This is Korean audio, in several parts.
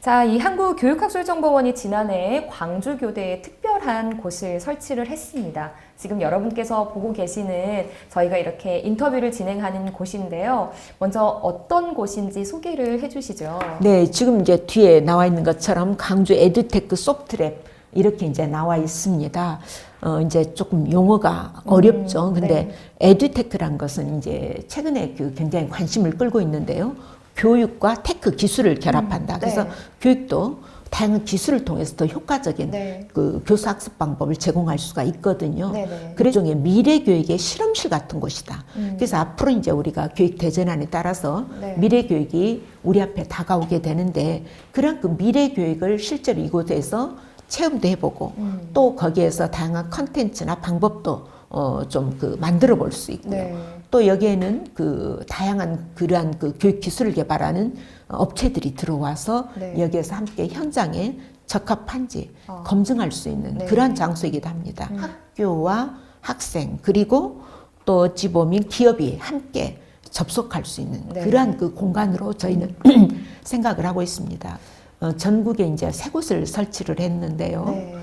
자, 이 한국교육학술정보원이 지난해 광주교대에 특별한 곳을 설치를 했습니다. 지금 여러분께서 보고 계시는 저희가 이렇게 인터뷰를 진행하는 곳인데요. 먼저 어떤 곳인지 소개를 해주시죠. 네, 지금 이제 뒤에 나와 있는 것처럼 강주 에듀테크 소프트랩 이렇게 이제 나와 있습니다. 어, 이제 조금 용어가 어렵죠. 근데 에듀테크란 것은 이제 최근에 그 굉장히 관심을 끌고 있는데요. 교육과 테크 기술을 결합한다. 그래서 네. 교육도 다양한 기술을 통해서 더 효과적인 네. 그 교수 학습 방법을 제공할 수가 있거든요. 네네. 그래 종의 미래 교육의 실험실 같은 곳이다. 음. 그래서 앞으로 이제 우리가 교육 대전안에 따라서 네. 미래 교육이 우리 앞에 다가오게 되는데 그런 그 미래 교육을 실제로 이곳에서 체험도 해보고 음. 또 거기에서 다양한 컨텐츠나 방법도 어, 좀 그 만들어 볼 수 있고요. 네. 또 여기에는 그 다양한 그러한 그 교육 기술을 개발하는 업체들이 들어와서 네. 여기에서 함께 현장에 적합한지 어. 검증할 수 있는 네. 그러한 장소이기도 합니다. 음. 학교와 학생 그리고 또 어찌 보면 기업이 함께 접속할 수 있는 네. 그러한 그 공간으로 저희는 생각을 하고 있습니다. 어, 전국에 이제 세 곳을 설치를 했는데요. 네.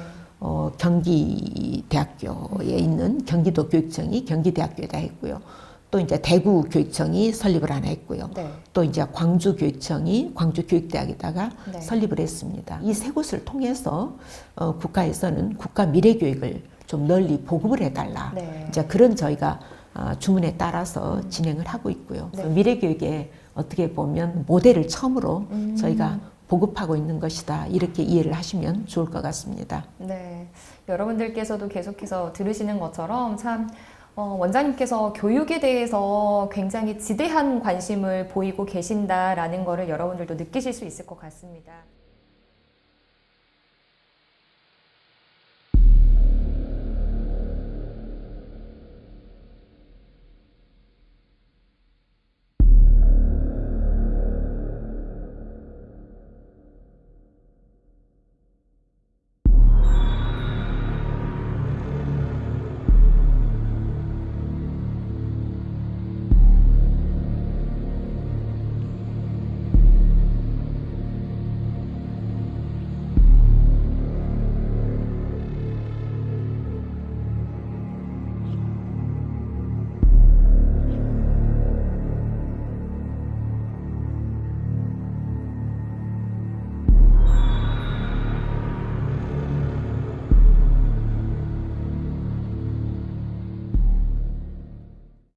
어, 경기대학교에 있는 경기도 교육청이 경기대학교에다 했고요. 또 이제 대구 교육청이 설립을 하나 했고요. 네. 또 이제 광주 교육청이 광주 교육대학에다가 네. 설립을 했습니다. 이 세 곳을 통해서 어, 국가에서는 국가 미래 교육을 좀 널리 보급을 해달라. 네. 이제 그런 저희가 어, 주문에 따라서 진행을 하고 있고요. 네. 미래 교육에 어떻게 보면 모델을 처음으로 음. 저희가 보급하고 있는 것이다. 이렇게 이해를 하시면 좋을 것 같습니다. 네. 여러분들께서도 계속해서 들으시는 것처럼 참 어, 원장님께서 교육에 대해서 굉장히 지대한 관심을 보이고 계신다라는 거를 여러분들도 느끼실 수 있을 것 같습니다.